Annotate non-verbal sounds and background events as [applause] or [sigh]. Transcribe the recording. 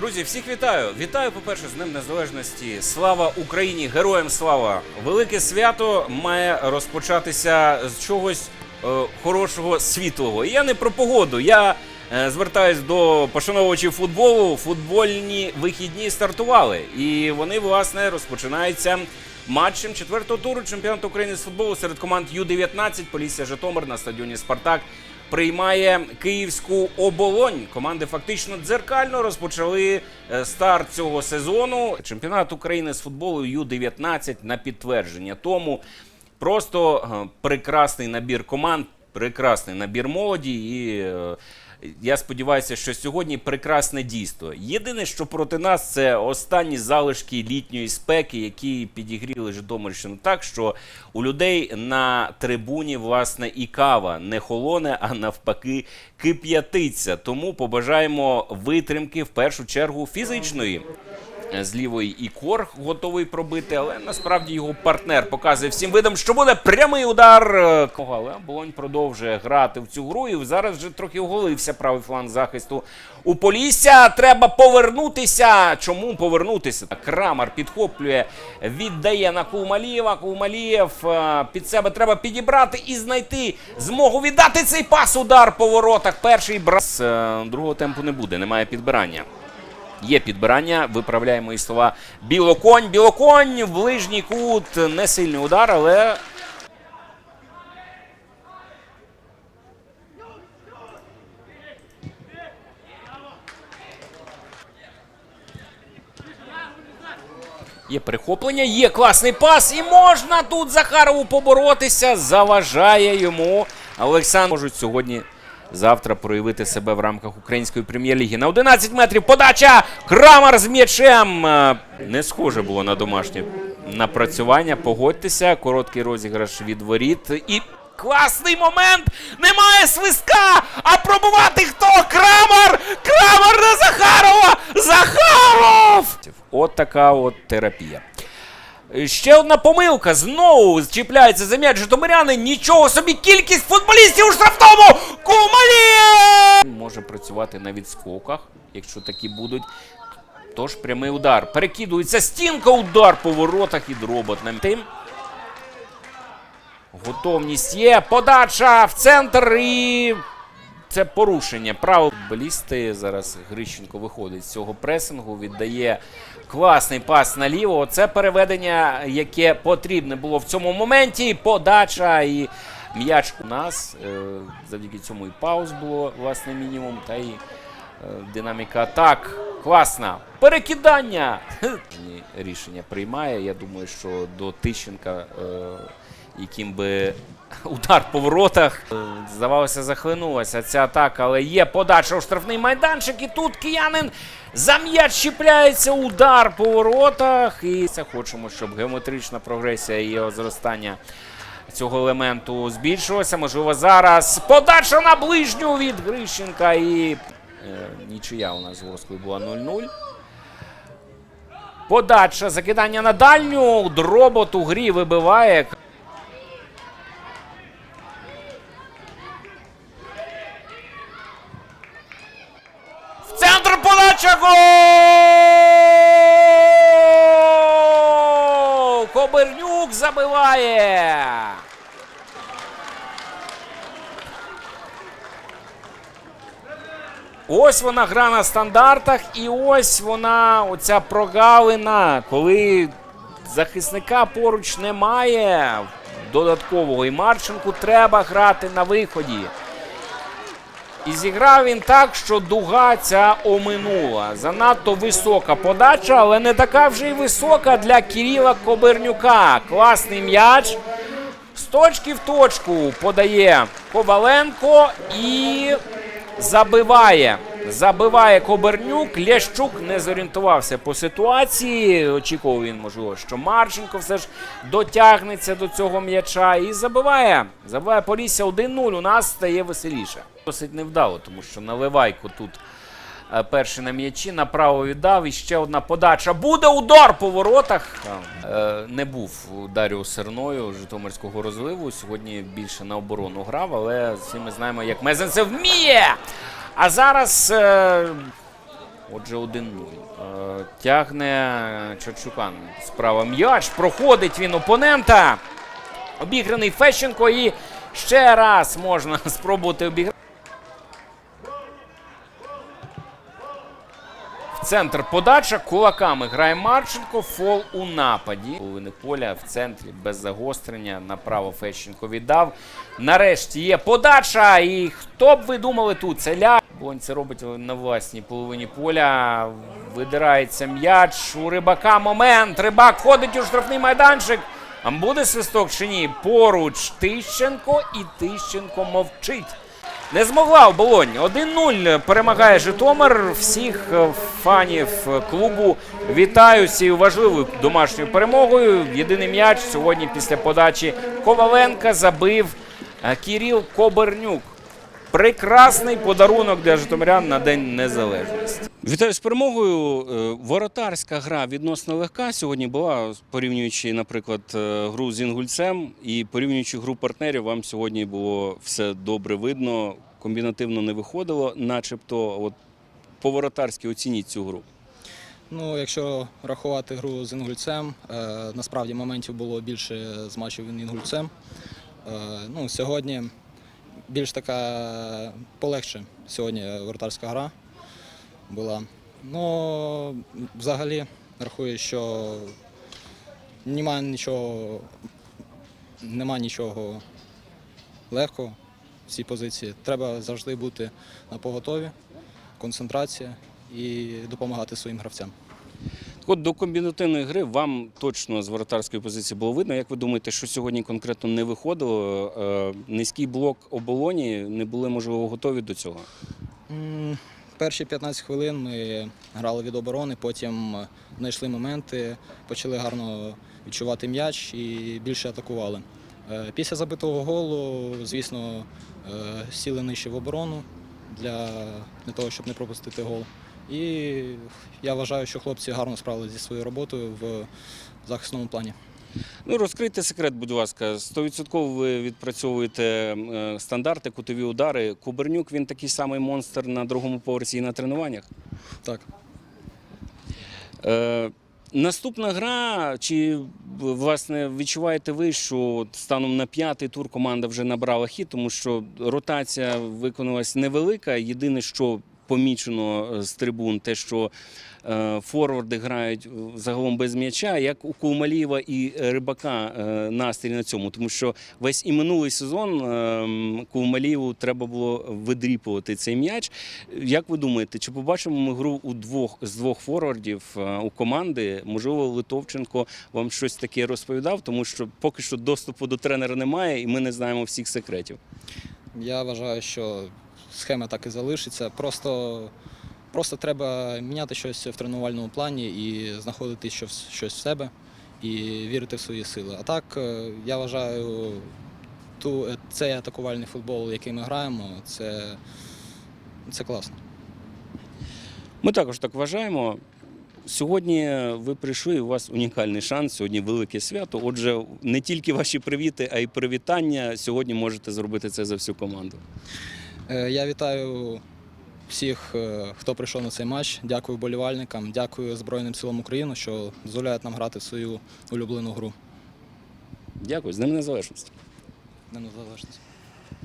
Друзі, всіх вітаю! Вітаю, по-перше, з Днем Незалежності. Слава Україні! Героям слава! Велике свято має розпочатися з чогось е, хорошого, світлого. І я не про погоду. Я е, звертаюсь до пошановувачів футболу. Футбольні вихідні стартували. І вони, власне, розпочинаються матчем четвертого туру чемпіонату України з футболу серед команд Ю-19 Полісся Житомир на стадіоні Спартак приймає київську оболонь. Команди фактично дзеркально розпочали е, старт цього сезону. Чемпіонат України з футболу Ю-19 на підтвердження. Тому просто е, прекрасний набір команд, прекрасний набір молоді. І е, я сподіваюся, що сьогодні прекрасне дійство. Єдине, що проти нас, це останні залишки літньої спеки, які підігріли Житомирщину так, що у людей на трибуні власне і кава не холоне, а навпаки кип'ятиться. Тому побажаємо витримки в першу чергу фізичної. З лівої і кор готовий пробити, але насправді його партнер показує всім видам, що буде прямий удар. Е, Але Болонь продовжує грати в цю гру. І зараз вже трохи оголився правий фланг захисту у Полісся. Треба повернутися. Чому повернутися? Крамар підхоплює, віддає на Кулмалієва. Кулмалієв е, під себе треба підібрати і знайти змогу віддати цей пас. Удар по воротах. Перший брас Е, другого темпу не буде, немає підбирання. Є підбирання, виправляємо мої слова. Білоконь, білоконь, в ближній кут, не сильний удар, але. Є перехоплення, є класний пас, і можна тут Захарову поборотися. Заважає йому. Олександр можуть сьогодні завтра проявити себе в рамках української прем'єр-ліги. На 11 метрів подача! Крамар з м'ячем. Е, Не схоже було на домашнє напрацювання. Погодьтеся, короткий розіграш від воріт. І класний момент! Немає свистка! А пробувати хто? Крамар! Крамар на Захарова! Захаров! От така от терапія. Ще одна помилка. Знову чіпляється за м'яч Житомиряни. Нічого собі кількість футболістів у штрафному! Кумалі! Може працювати на відскоках, якщо такі будуть. Тож прямий удар. Перекидується стінка, удар по воротах і дроботним тим. Готовність є. Подача в центр і. Це порушення правил футболісти. Зараз Грищенко виходить з цього пресингу, віддає класний пас наліво. Це переведення, яке потрібне було в цьому моменті. Подача і м'яч у нас. Е, Завдяки цьому і пауз було, власне, мінімум. Та і е, динаміка атак. Класна. Перекидання. Рішення приймає. Я думаю, що до Тищенка, е, яким би удар по воротах. Е, Здавалося, захлинулася ця атака, але є подача у штрафний майданчик. І тут киянин за м'яч чіпляється удар по воротах. І це хочемо, щоб геометрична прогресія і зростання цього елементу збільшилося. Можливо, зараз подача на ближню від Грищенка. І е, нічия у нас з Ворською була 0-0. Подача, закидання на дальню. Дробот у грі вибиває. В центр подача гол! Кобернюк забиває. Ось вона гра на стандартах, і ось вона, оця прогалина, коли захисника поруч немає додаткового і Марченку треба грати на виході. І зіграв він так, що дуга ця оминула. Занадто висока подача, але не така вже й висока для Кирила Кобернюка. Класний м'яч. З точки в точку подає Коваленко і забиває. Забиває Кобернюк. Лящук не зорієнтувався по ситуації. Очікував він, можливо, що Марченко все ж дотягнеться до цього м'яча і забиває. Забиває Полісся 1-0. У нас стає веселіше. Досить невдало, тому що наливайко тут е, перший на м'ячі, направо віддав. І ще одна подача. Буде удар по воротах. Е, не був Даріо Серною Житомирського розливу. Сьогодні більше на оборону грав, але всі ми знаємо, як Мезенцев вміє. А зараз е, Отже, 1-0. Е, Тягне Чарчукан. Справа м'яч. Проходить він опонента. Обіграний Фещенко і ще раз можна [laughs] спробувати обіграти. В центр подача. Кулаками грає Марченко. Фол у нападі. Половини поля в центрі без загострення. Направо Фещенко віддав. Нарешті є подача. І хто б ви думали тут? Це ля. Бонь це робить на власній половині поля. Видирається м'яч. У рибака момент. Рибак ходить у штрафний майданчик. А буде свисток чи ні? Поруч Тищенко і Тищенко мовчить. Не змогла оболонь. 1-0 перемагає Житомир. Всіх фанів клубу вітаю цією важливою домашньою перемогою. Єдиний м'яч сьогодні після подачі Коваленка забив е, Кіріл Кобернюк. Прекрасний подарунок для житомирян на День Незалежності. Вітаю з перемогою. Е, Воротарська гра відносно легка сьогодні була, порівнюючи, наприклад, е, гру з Інгульцем і порівнюючи гру партнерів, вам сьогодні було все добре видно. Комбінативно не виходило, начебто, от по воротарськи оцініть цю гру. Ну, якщо рахувати гру з інгульцем, е, насправді моментів було більше з матчів інгульцем. Ну, сьогодні більш така полегше сьогодні воротарська гра була. Ну, взагалі, рахую, що немає нічого, нема нічого легкого в цій позиції. Треба завжди бути на поготові, концентрація і допомагати своїм гравцям. От до комбінативної гри вам точно з воротарської позиції було видно. Як ви думаєте, що сьогодні конкретно не виходило? Е, Низький блок оболоні не були, можливо, готові до цього? Перші 15 хвилин ми грали від оборони, потім знайшли моменти, почали гарно відчувати м'яч і більше атакували. Е, Після забитого голу, звісно, е, сіли нижче в оборону для, для того, щоб не пропустити гол. І я вважаю, що хлопці гарно справилися зі своєю роботою в захисному плані. Ну, розкрийте секрет, будь ласка. 100% ви відпрацьовуєте е, стандарти, кутові удари. Кубернюк він такий самий монстр на другому поверсі і на тренуваннях. Так. Е, наступна гра, чи власне відчуваєте ви, що станом на п'ятий тур команда вже набрала хід, тому що ротація виконалась невелика. Єдине, що помічено е, з трибун, те, що е, форварди грають загалом без м'яча, як у Кулмалієва і Рибака е, настрій на цьому, тому що весь і минулий сезон Кулмалієву треба було видріпувати цей м'яч. Як ви думаєте, чи побачимо ми гру у двох з двох форвардів у команди? Можливо, Литовченко вам щось таке розповідав, тому що поки що доступу до тренера немає, і ми не знаємо всіх секретів. Я вважаю, що схема так і залишиться. Просто, просто треба міняти щось в тренувальному плані і знаходити щось, щось в себе і вірити в свої сили. А так, е, я вважаю, ту, е, цей атакувальний футбол, який ми граємо, це, це класно. Ми також так вважаємо. Сьогодні ви прийшли, у вас унікальний шанс. Сьогодні велике свято. Отже, не тільки ваші привіти, а й привітання. Сьогодні можете зробити це за всю команду. Е, Я вітаю всіх, е, хто прийшов на цей матч. Дякую болівальникам, дякую Збройним силам України, що дозволяють нам грати в свою улюблену гру. Дякую, з ним незалежності. Ним Незалежності.